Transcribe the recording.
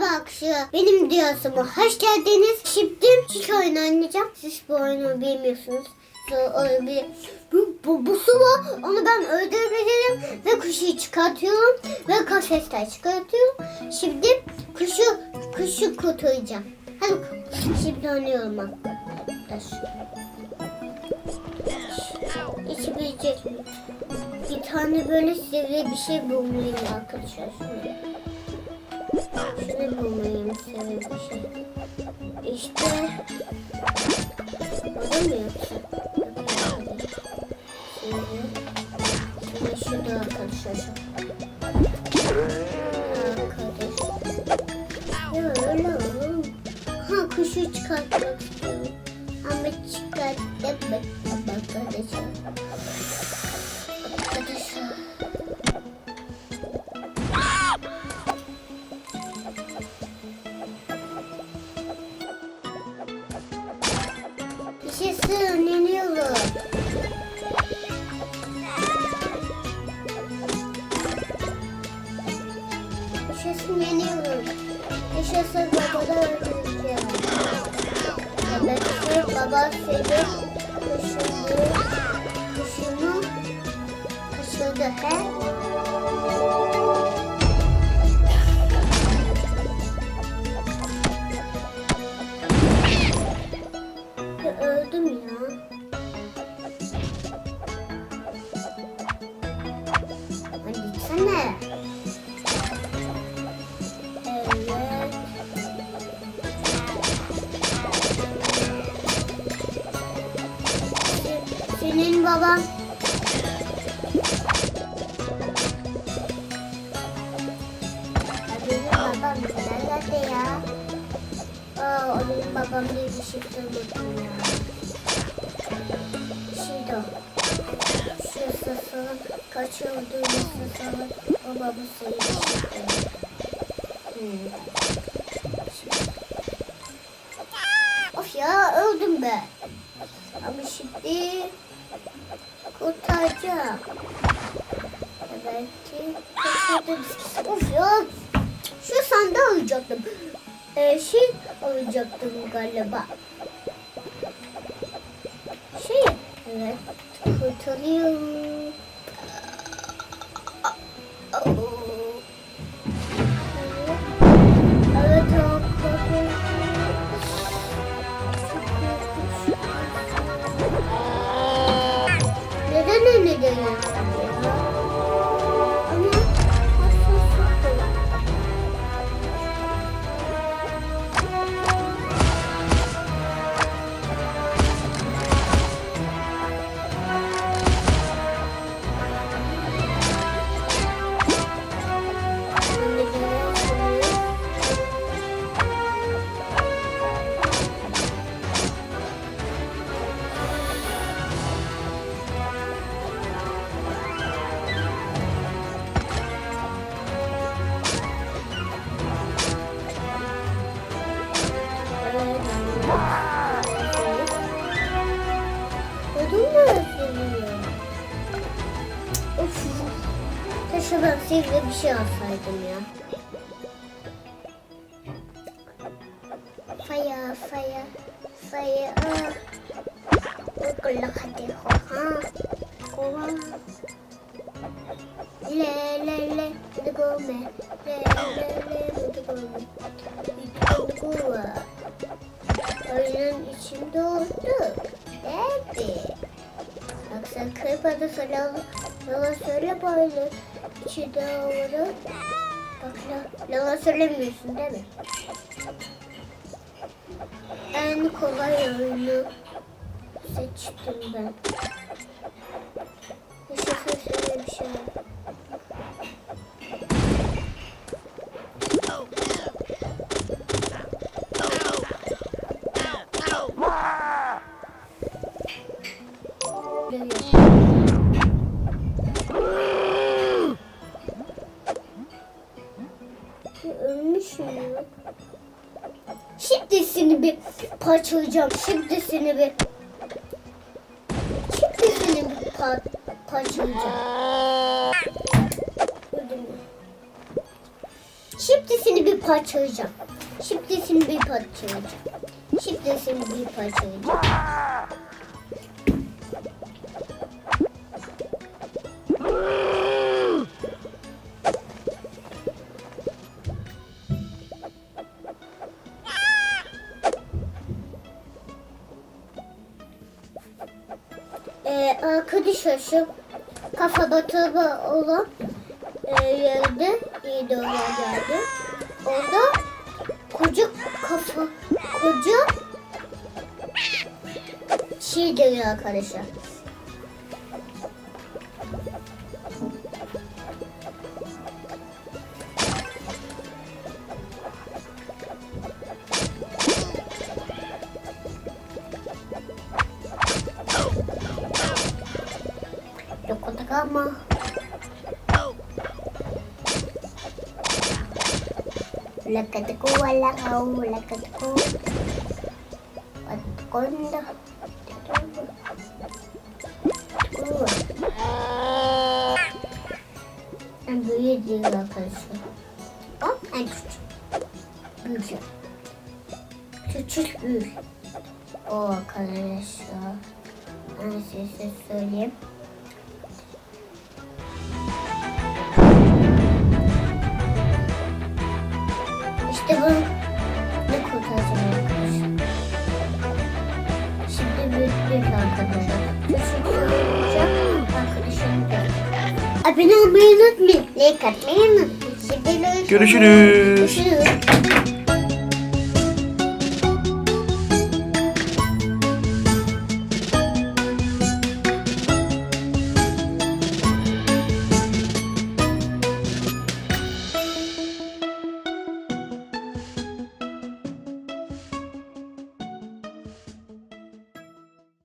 Merhaba arkadaşlar. Benim diyorsuma hoş geldiniz. Şimdi şu oyunu oynayacağım. Siz bu oyunu bilmiyorsunuz. O bir, bu, bu, bu su var. Onu ben öldürebilirim. Ve kuşu çıkartıyorum. Ve kafesten çıkartıyorum. Şimdi kuşu, kuşu kurtaracağım. Hadi şimdi oynuyorum arkadaşlar. İçebilecek bir tane böyle sivri bir şey bulmalıyım arkadaşlar. Şunu bulmalıyım sivri bir şey. İşte. Orada mı yoksa? Sivri. Şimdi şurada arkadaşlar. Ya öyle olur. Ha kuşu çıkartmak istiyorum. Ama arkadaşlar. Arkadaşlar. Baba seni kuşunu, kuşunu kaçırdı he? Ya Benim babam nerede ya? Aa, o benim babam diye bir şey söyledim ya. Şeydi o. Şu sasalın kaçırdığı sasalın o babası. Hmm. Of ya öldüm be. Ama şimdi kurtaracağım. Ya belki kaçırdım. Of ya. Şu sandığı alacaktım. Ee, şey alacaktım galiba. Şey, evet. Kurtarıyorum. Neden öyle diyorsun? Sivri bir şey alsaydım ya. Faya, faya, faya. Okula hadi hoha. Hoha. Le le le, hadi gome. Le le le, hadi gome. Hadi gome. Oyunun içinde olduk. Bak sen kırpada sana yalan söyle böyle. İçinde olur. Bak la- yalan söylemiyorsun değil mi? En kolay oyunu seçtim ben. Yaşasın şöyle bir şey. Parçalayacağım. Şimdi seni bir Şimdi seni bir parçalayacağım. Öldüm. Şimdi seni bir parçalayacağım. Şimdi seni bir parçalayacağım. Şimdi seni bir parçalayacağım. Ee, arkadaşlar şu kafa batığı olan e, yerde doğru geldi. Orada koca kafa, koca şey geliyor arkadaşlar. cama. La catacuba, la caú, la catacuba. Anaconda. And do you do a person? Oh, next. Büyüce. Küçük büyük. O arkadaşlar. Ben size. İşte bu ne kurtaracağım arkadaşlar. Şimdi büyük arkadaşlar. Abone olmayı unutmayın. Like atmayı unutmayın. Şimdi. Görüşürüz. Görüşürüz.